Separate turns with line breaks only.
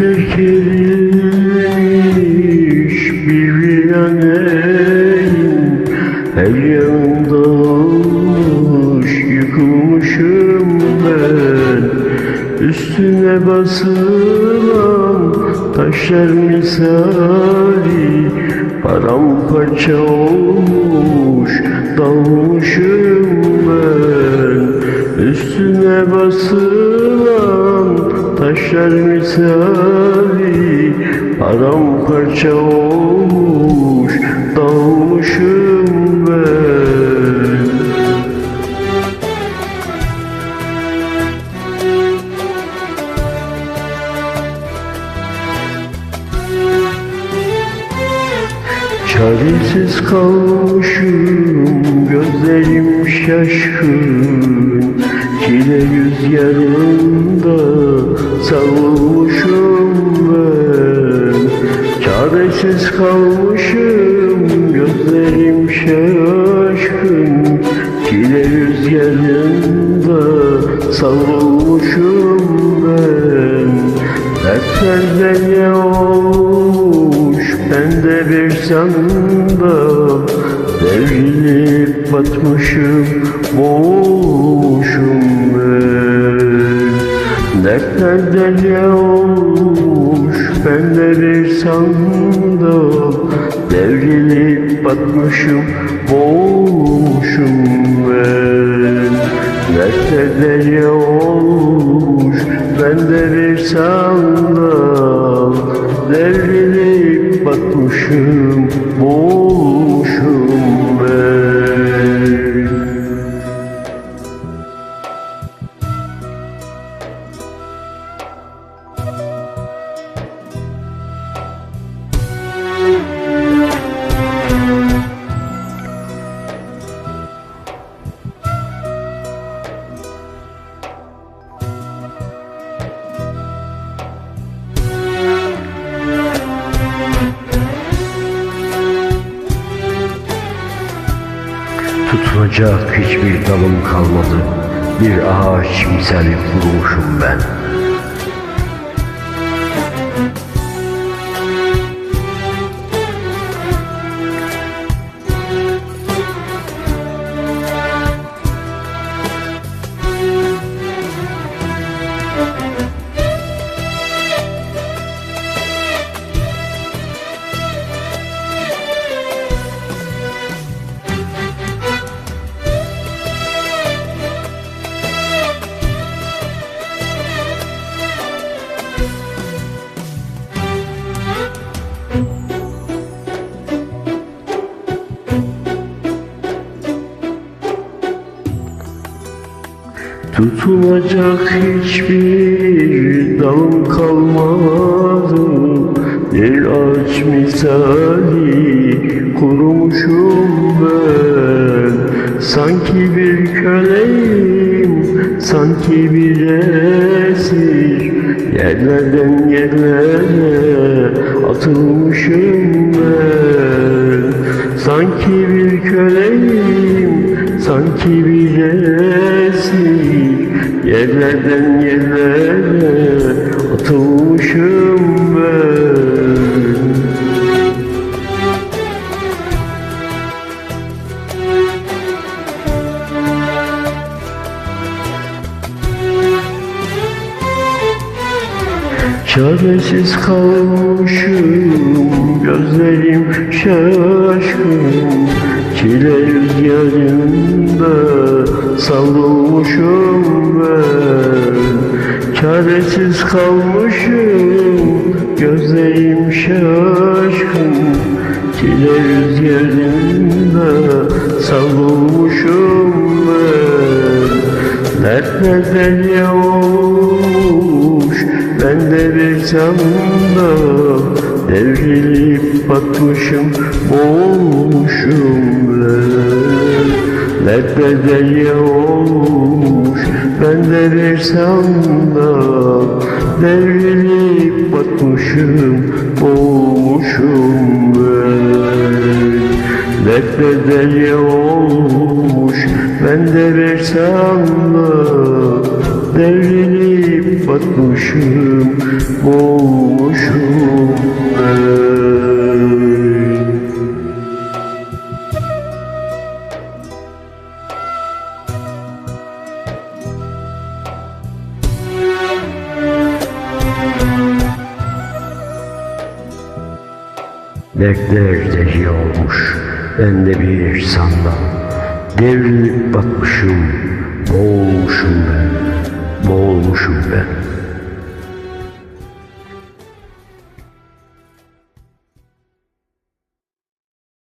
Edilmiş bir viraneyim Her yanımda olmuş yıkılmışım ben. Üstüne basılan taşlar misali Paramparça olmuş dalmışım ben. Üstüne basılan taşlar misali Paramparça olmuş dalmışım ben. Çaresiz kalmışım, gözlerim şaşkın Çile rüzgarında kalmışım, gözlerim şaşkın Çile rüzgarında savrulmuşum ben. Dertlerden ne olmuş bende bir sandal Devrilip batmışım boğulmuşum ben. Dertlerden ne olmuş bende bir sandal Devrilip batmışım boğulmuşum ben. Dertlerde ne olmuş bende bir sandal. Devrilip Tutunacak hiçbir dalım kalmadı. Bir ağaç misali kurumuşum ben. Tutunacak hiçbir dalım kalmadı. Bir ağaç misali kurumuşum ben. Sanki bir köleyim, sanki bir esir. Yerlerden yerlere atılmışım ben. Sanki bir köleyim, sanki bir esir Yerlerden yerlere atılmışım ben. Çaresiz kalmışım, gözlerim şaşkın. Çile rüzgarında savrulmuşum ben Çaresiz kalmışım, gözlerim şaşkın. Çile rüzgarında savrulmuşum ben. Dertlerden ne olmuş bende bir camda Devrilip batmışım boğulmuşum ben. Dertlerden ne olmuş bende bir sandal Devrilip batmışım boğulmuşum ben Dertlerde ne olmuş bende bir sanda Devrilip batmışım, boğulmuşum ben. Bekler dehi olmuş, ben de bir sandal. Devrilip batmışım, boğulmuşum ben, boğulmuşum ben.